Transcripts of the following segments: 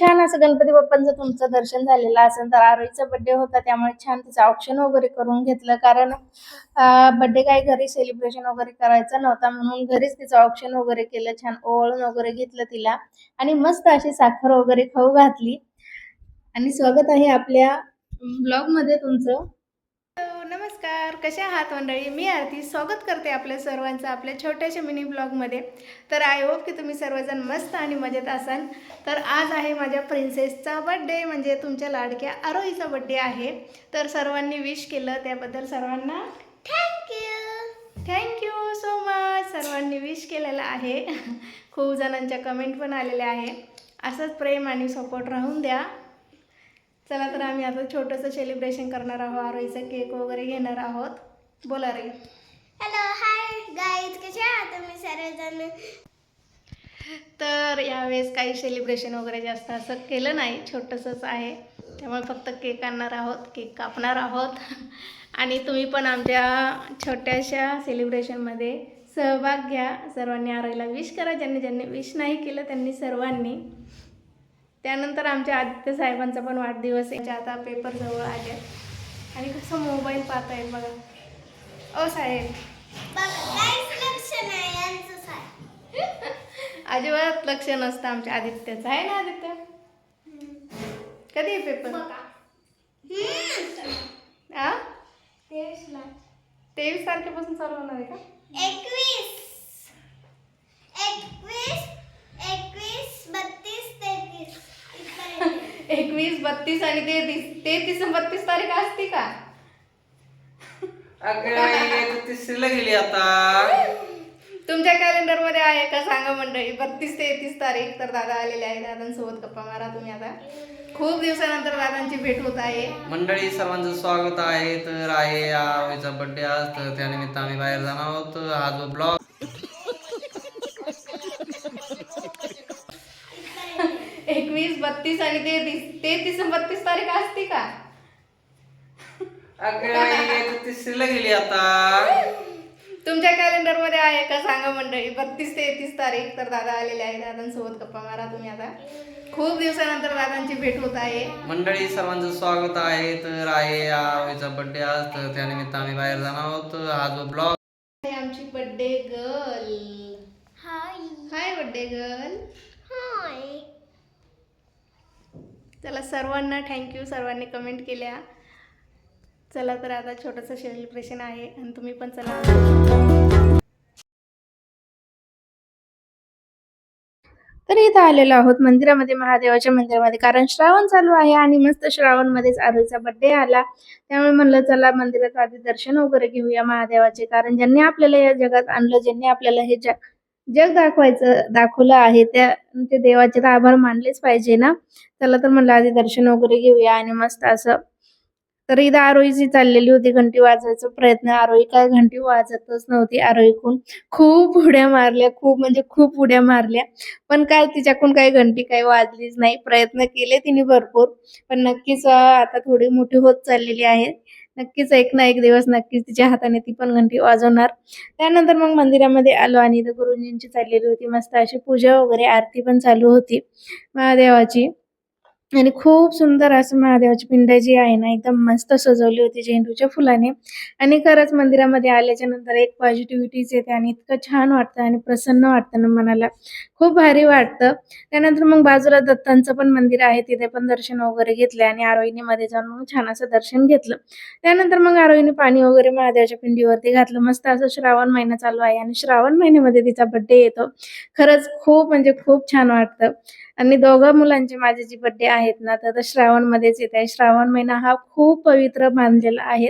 छान असं गणपती बाप्पांचं तुमचं दर्शन झालेलं असेल तर आरोईचा बर्थडे होता त्यामुळे छान तिचं ऑप्शन वगैरे करून घेतलं. कारण बर्थडे काही घरी सेलिब्रेशन वगैरे करायचं नव्हता म्हणून घरीच तिचं ऑप्शन वगैरे केलं छान ओळून वगैरे घेतलं तिला. आणि मस्त अशी साखर वगैरे खाऊ घातली. आणि स्वागत आहे आपल्या ब्लॉगमध्ये तुमचं. नमस्कार कशा आहात मंडळी? मी आरती. स्वागत करते आपल्या सर्वांचं आपल्या छोट्याशा मिनी ब्लॉगमध्ये. तर आय होप की तुम्ही सर्वजण मस्त आणि मजेत असाल. तर आज आहे माझ्या प्रिन्सेसचा बड्डे म्हणजे तुमच्या लाडक्या आरोहीचा बड्डे आहे. तर सर्वांनी विश केलं त्याबद्दल सर्वांना thank you thank you so much सर्वांनी विश केलेलं आहे. खूप जणांच्या कमेंट पण आलेल्या आहे. असंच प्रेम आणि सपोर्ट राहून द्या. चला तर आम्ही आता छोटंसं सेलिब्रेशन करणार आहोत. आरोहीचा केक वगैरे घेणार आहोत. बोला रे. हॅलो हाय गाईज कसे आहात तुम्ही सर्वजण? तर यावेळेस काही सेलिब्रेशन वगैरे जास्त असं केलं नाही. छोटंसंच आहे. त्यामुळे फक्त केक आणणार आहोत. केक कापणार आहोत. आणि तुम्ही पण आमच्या छोट्याशा सेलिब्रेशनमध्ये सहभाग घ्या. सर्वांनी आरोहीला विश करा. ज्यांनी ज्यांनी विश नाही केलं त्यांनी सर्वांनी. त्यानंतर आमच्या आदित्य साहेबांचा पण वाढदिवस आहे. आता पेपर जवळ आले आणि कसं मोबाईल पाहतायत बघा. ओ साहेब. अजिबात लक्ष नसतं आमच्या आदित्याचं. आहे ना आदित्य? कधी आहे पेपर बघा तेवीस तारखेपासून चालू होणार आहे का? एकवीस. एकवीस बत्तीस तेहतीस इथपर्यंत. एकवीस बत्तीस आणि तेहतीस. तेहतीस बत्तीस तारीख असते का? अगं तिसरीला गेली आता. तुमच्या कॅलेंडरमध्ये आहे का सांगा मंडळी? बत्तीस तेहतीस तारीख तर दादा आलेले आहे दादांसोबत गप्पा मारा तुम्ही आता. खूप दिवसानंतर दादांची भेट होत आहे. मंडळी सर्वांचं स्वागत आहे. तर आहे आईचा बर्थडे आज. तर त्यानिमित्त आम्ही बाहेर जाणार आहोत. हा जो ब्लॉग एकवीस बत्तीस आणि तेहतीस. तेहतीस आणि बत्तीस तारीख असते का? अगं तिसरीला गेली आता. तुमच्या कॅलेंडरमध्ये आहे का? सांगा मंडळी. बत्तीस तेहतीस तारीख तर दादा आलेले आहे. दादांसोबत गप्पा मारा तुम्ही आता. खूप दिवसानंतर दादांची भेट होत आहे. मंडळी सर्वांचं स्वागत आहे. तर आहे आईचा बर्थडे आज. तर त्यानिमित्त आम्ही बाहेर जाणार आहोत. हा जो ब्लॉग आहे आमची birthday girl hi hi birthday girl hi चला सर्वांना थँक्यू सर्वांनी कमेंट केल्या. चला तर आता छोटंसं सेलिब्रेशन आहे आणि तुम्ही पण चला. तर इथं आलेलो आहोत मंदिरामध्ये महादेवाच्या मंदिरामध्ये. कारण श्रावण चालू आहे आणि मस्त श्रावणमध्येच आरोहीचा बड्डे आला. त्यामुळे म्हणलं चला मंदिरात आधी दर्शन वगैरे घेऊया महादेवाचे. कारण ज्यांनी आपल्याला या जगात आणलं ज्यांनी आपल्याला हे जग जग दाखवायचं दाखवलं आहे त्या ते देवाचे तर आभार मानलेच पाहिजे ना? चला तर म्हणलं आधी दर्शन वगैरे घेऊया आणि मस्त असं. तर इथं आरोहीची चाललेली होती घंटी वाजवायचा प्रयत्न. आरोही काय घंटी वाजतच नव्हती आरोहीकून खूप उड्या मारल्या खूप म्हणजे खूप उड्या मारल्या. पण काय तिच्याकडून काही घंटी काही वाजलीच नाही. प्रयत्न केले तिने भरपूर. पण नक्कीच आता थोडी मोठी होत चाललेली आहे. नक्कीच एक ना एक दिवस नक्कीच तिच्या हाताने ती पण घंटी वाजवणार. त्यानंतर मग मंदिरामध्ये आलो आणि इथं गुरुजींची चाललेली होती. मस्त अशी पूजा वगैरे आरती पण चालू होती. महादेवाची. आणि खूप सुंदर असं महादेवाची पिंड जी आहे ना एकदम मस्त सजवली होती झेंडूच्या फुलाने. आणि खरंच मंदिरामध्ये आल्याच्यानंतर एक पॉझिटिव्हिटीच येते आणि इतकं छान वाटतं आणि प्रसन्न वाटतं ना मनाला. खूप भारी वाटतं. त्यानंतर मग बाजूला दत्तांचं पण मंदिर आहे तिथे पण दर्शन वगैरे घेतले आणि आरोहिणीमध्ये मध्ये जाऊन मग छान असं दर्शन घेतलं. त्यानंतर मग आरोहीने पाणी वगैरे महादेवाच्या पिंडीवरती घातलं. मस्त असं श्रावण महिना चालू आहे आणि श्रावण महिन्यामध्ये तिचा बड्डे येतो. खरंच खूप म्हणजे खूप छान वाटतं. आणि दोघं मुलांचे माझे जे बड्डे आहेत ना तर श्रावण श्रावणमध्येच येत आहे. श्रावण महिना हा खूप पवित्र मानलेला आहे.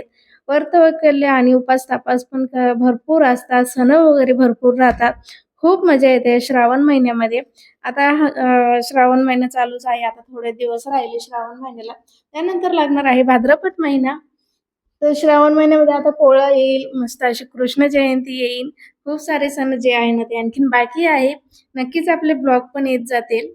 व्रतवैकल्य आणि उपास तापास पण भरपूर असतात. सण वगैरे भरपूर राहतात. खूप मजा येते श्रावण महिन्यामध्ये. आता श्रावण महिना चालूच आहे. आता थोडे दिवस राहिले श्रावण महिन्याला. त्यानंतर लागणार आहे भाद्रपद महिना. तर श्रावण महिन्यामध्ये आता पोळा येईल मस्त अशी कृष्ण जयंती येईल. खूप सारे सण जे आहे ना ते आणखीन बाकी आहे. नक्कीच आपले ब्लॉग पण येत जातील.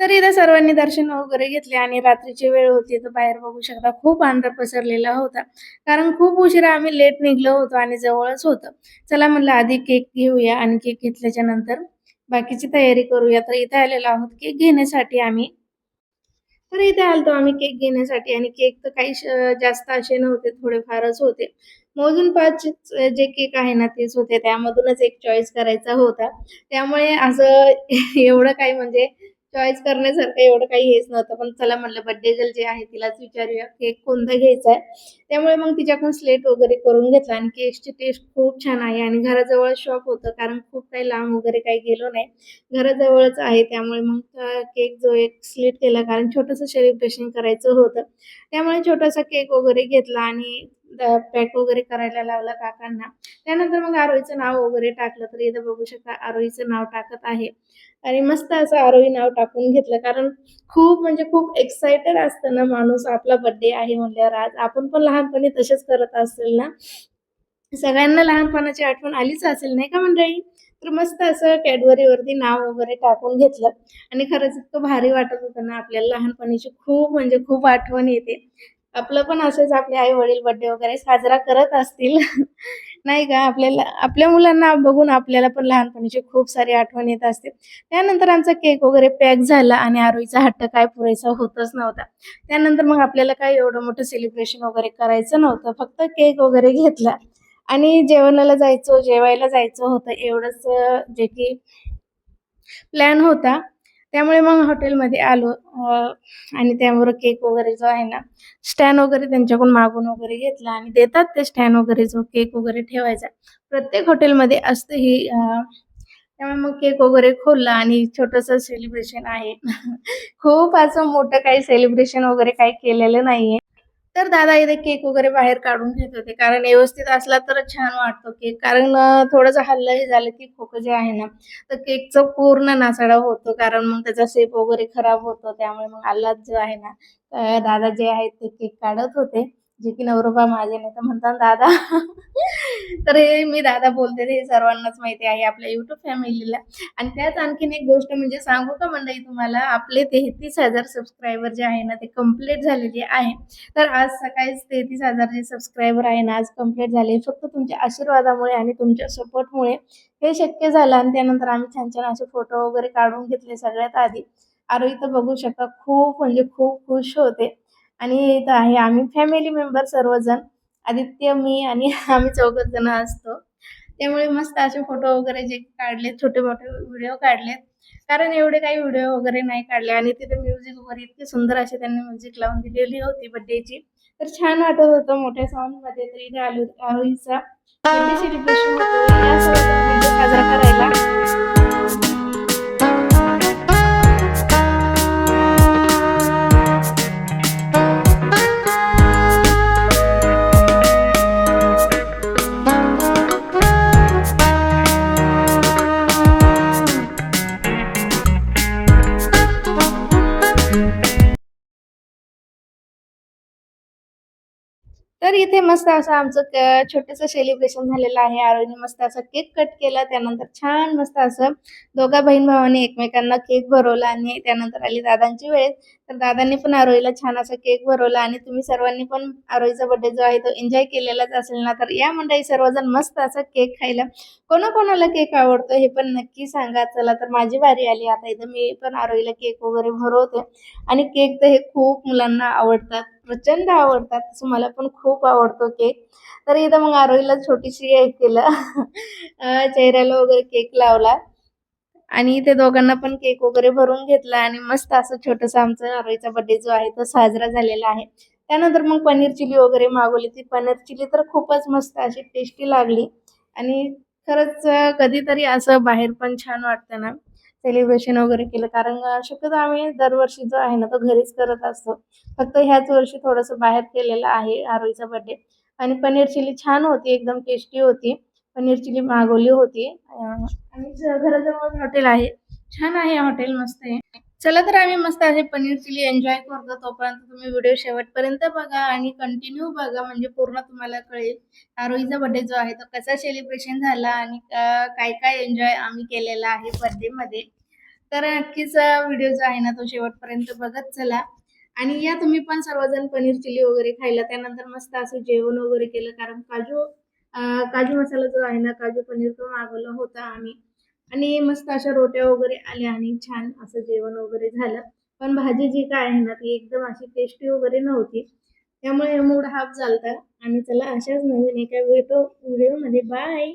तर इथं सर्वांनी दर्शन वगैरे घेतले आणि रात्रीची वेळ होती तर बाहेर बघू शकता. खूप अंधार पसरलेला होता. कारण खूप उशिरा आम्ही लेट निघलो होतो आणि जवळच होतं. चला म्हणलं आधी केक घेऊया आणि केक घेतल्याच्या नंतर बाकीची तयारी करूया. तर इथं आलेलो आहोत केक घेण्यासाठी आम्ही. तर इथे आलतो आम्ही केक घेण्यासाठी. आणि केक तर काही जास्त असे नव्हते थोडेफारच होते. मोजून पाच जे केक आहे ना तेच होते. त्यामधूनच एक चॉईस करायचा होता. त्यामुळे असं एवढं काही म्हणजे चॉईस करण्यासारखं एवढं काही हेच नव्हतं. पण चला म्हणलं बड्डे गर्ल जे आहे तिलाच विचारूया केक कोणता घ्यायचा आहे. त्यामुळे मग तिच्याकडून स्लेट वगैरे करून घेतला आणि केकची टेस्ट खूप छान आहे आणि घराजवळ शॉप होतं कारण खूप काही लांब वगैरे काही गेलो नाही. घराजवळच आहे त्यामुळे मग केक जो एक स्लेट केला कारण छोटंसं सेलिब्रेशन करायचं होतं. त्यामुळे छोटासा केक वगैरे घेतला आणि पॅक वगैरे करायला लावला काकांना. त्यानंतर मग आरोहीचं नाव वगैरे टाकलं तर इथं बघू शकता आरोहीचं नाव टाकत आहे. आणि मस्त असं आरोही नाव टाकून घेतलं कारण खूप म्हणजे खूप एक्सायटेड असतं ना माणूस आपला बर्थडे आहे म्हणल्यावर आज. आपण पण लहानपणी तसेच करत असेल ना. सगळ्यांना लहानपणाची आठवण आलीच असेल नाही का मंडळी? तर मस्त असं कॅडबरीवरती नाव वगैरे टाकून घेतलं. आणि खरंच इतकं भारी वाटत होतं ना आपल्याला लहानपणीची खूप म्हणजे खूप आठवण येते. आपलं पण असंच आपले आई वडील बर्थडे वगैरे साजरा करत असतील. नाही का? आपल्याला आपल्या मुलांना बघून आपल्याला पण लहानपणीची खूप सारी आठवण येत असते. त्यानंतर आमचा केक वगैरे पॅक झाला आणि आरोईचा हट्ट काय पुरेसा होतच नव्हता. त्यानंतर मग आपल्याला काय एवढं मोठं सेलिब्रेशन वगैरे करायचं नव्हतं. फक्त केक वगैरे घेतला. आणि जेवणाला जायचं जेवायला जायचं होतं. एवढंच जे की प्लॅन होता. त्यामुळे मग हॉटेलमध्ये आलो. आणि त्यावर केक वगैरे जो आहे ना स्टँड वगैरे त्यांच्याकडून मागून वगैरे घेतला आणि देतात ते स्टँड वगैरे जो केक वगैरे ठेवायचा. प्रत्येक हॉटेलमध्ये असतं ही त्यामुळे मग केक वगैरे खोलला आणि छोटस सेलिब्रेशन आहे. खूप असं मोठं काही सेलिब्रेशन वगैरे काही केलेलं नाहीये. तर दादा इथे केक वगैरे बाहेर काढून घेत होते. कारण व्यवस्थित असला तर छान वाटतो केक. कारण थोडंसं हल्लही झालं की खोकं जे आहे ना तर केकचं पूर्ण नासाडा होतो. कारण मग त्याचा शेप वगैरे खराब होतो. त्यामुळे मग आल्हाद जो आहे ना दादा जे आहेत ते केक काढत होते. जे की नवरोबा माझे नाही तर म्हणतात दादा. तर हे मी दादा बोलते ते सर्वांनाच माहिती आहे आपल्या युट्यूब फॅमिलीला आणि त्यात आणखीन एक गोष्ट म्हणजे सांगू का मंडळी तुम्हाला? आपले तेहतीस हजार सबस्क्रायबर जे आहे ना ते कंप्लीट झालेले आहे. तर आज सकाळीच तेहतीस हजार जे सबस्क्रायबर आहे ना आज कंप्लीट झाले. फक्त तुमच्या आशीर्वादामुळे आणि तुमच्या सपोर्टमुळे हे शक्य झालं. आणि त्यानंतर आम्ही छान छान असे फोटो वगैरे काढून घेतले सगळ्यात आधी. आरो इथं बघू शकता खूप म्हणजे खूप खुश होते. आणि इथं आहे आम्ही फॅमिली मेंबर सर्वजण. आदित्य मी आणि आम्ही चौघच जण असतो. त्यामुळे मस्त असे फोटो वगैरे जे काढले छोटे मोठे व्हिडिओ काढलेत कारण एवढे काही व्हिडिओ वगैरे नाही काढले. आणि तिथे म्युझिक वगैरे इतके सुंदर असे त्यांनी म्युझिक लावून दिलेली होती बर्थडेची तर छान वाटत होतं मोठ्या साऊंडमध्ये. तर इथे आलो आरोहीचा साजरा करायला. तर इथे मस्त असं आमचं छोटस सेलिब्रेशन झालेलं आहे. आरोहीने मस्त असं केक कट केला. त्यानंतर छान मस्त असं दोघा बहीण भावांनी एकमेकांना केक भरवला आणि त्यानंतर आली दादांची वेळ. तर दादांनी पण आरोहीला छान असा केक भरवला आणि तुम्ही सर्वांनी पण आरोहीचा बर्थडे जो आहे तो एन्जॉय केलेलाच असेल ना तर या मंडळी सर्वजण मस्त असा केक खायला. कोणाकोणाला केक आवडतो हे पण नक्की सांगा. चला तर माझी बारी आली. आता इथं मी पण आरोहीला केक वगैरे भरवते. आणि केक तर हे खूप मुलांना आवडतात. प्रचंड आवडतात. तसं मला पण खूप आवडतो केक. तर इथं मग आरोहीला छोटीशी हे केलं. चेहऱ्याला वगैरे केक लावला. आणि ते दोघांना पण केक वगैरे भरून घेतला आणि मस्त असं छोटंसं आमचं आरोहीचा बर्थडे जो आहे तो साजरा झालेला आहे. त्यानंतर मग पनीर चिली वगैरे मागवली. ती पनीर चिली तर खूपच मस्त अशी टेस्टी लागली. आणि खरंच कधीतरी असं बाहेर पण छान वाटतं ना. सेलिब्रेशन वगैरे केलं. कारण शक्यतो आम्ही दरवर्षी जो आहे ना तो घरीच करत असतो. फक्त ह्याच वर्षी थोडंसं बाहेर केलेलं आहे आरोहीचा बर्थडे आणि पनीर चिली छान होती एकदम टेस्टी होती. पनीर चिली मागवली होती. आणि घराजवळ हॉटेल आहे छान आहे हॉटेल मस्त आहे. चला तर आम्ही मस्त असे पनीर चिली एन्जॉय करतो. तोपर्यंत तुम्ही व्हिडिओ शेवटपर्यंत बघा आणि कंटिन्यू बघा. म्हणजे पूर्ण तुम्हाला कळेल. आरोहीचा बर्थडे जो आहे तो कसा सेलिब्रेशन झाला आणि काय काय एन्जॉय आम्ही केलेला आहे बर्थडेमध्ये तर नक्कीच व्हिडिओ जो आहे ना तो शेवटपर्यंत बघत चला. आणि या तुम्ही पण सर्वजण पनीर चिली वगैरे खायला. त्यानंतर मस्त असं जेवण वगैरे केलं. कारण काजू काजू मसाला जो आहे ना काजू पनीर तो मागवला होता आम्ही. आणि मस्त अशा रोट्या वगैरे आल्या आणि छान असं जेवण वगैरे झालं. पण भाजी जी काय आहे ना ती एकदम अशी टेस्टी वगैरे नव्हती. त्यामुळे मूड हाफ झालता. आणि चला अशाच नवीन एका व्हिडिओ व्हिडिओमध्ये बाय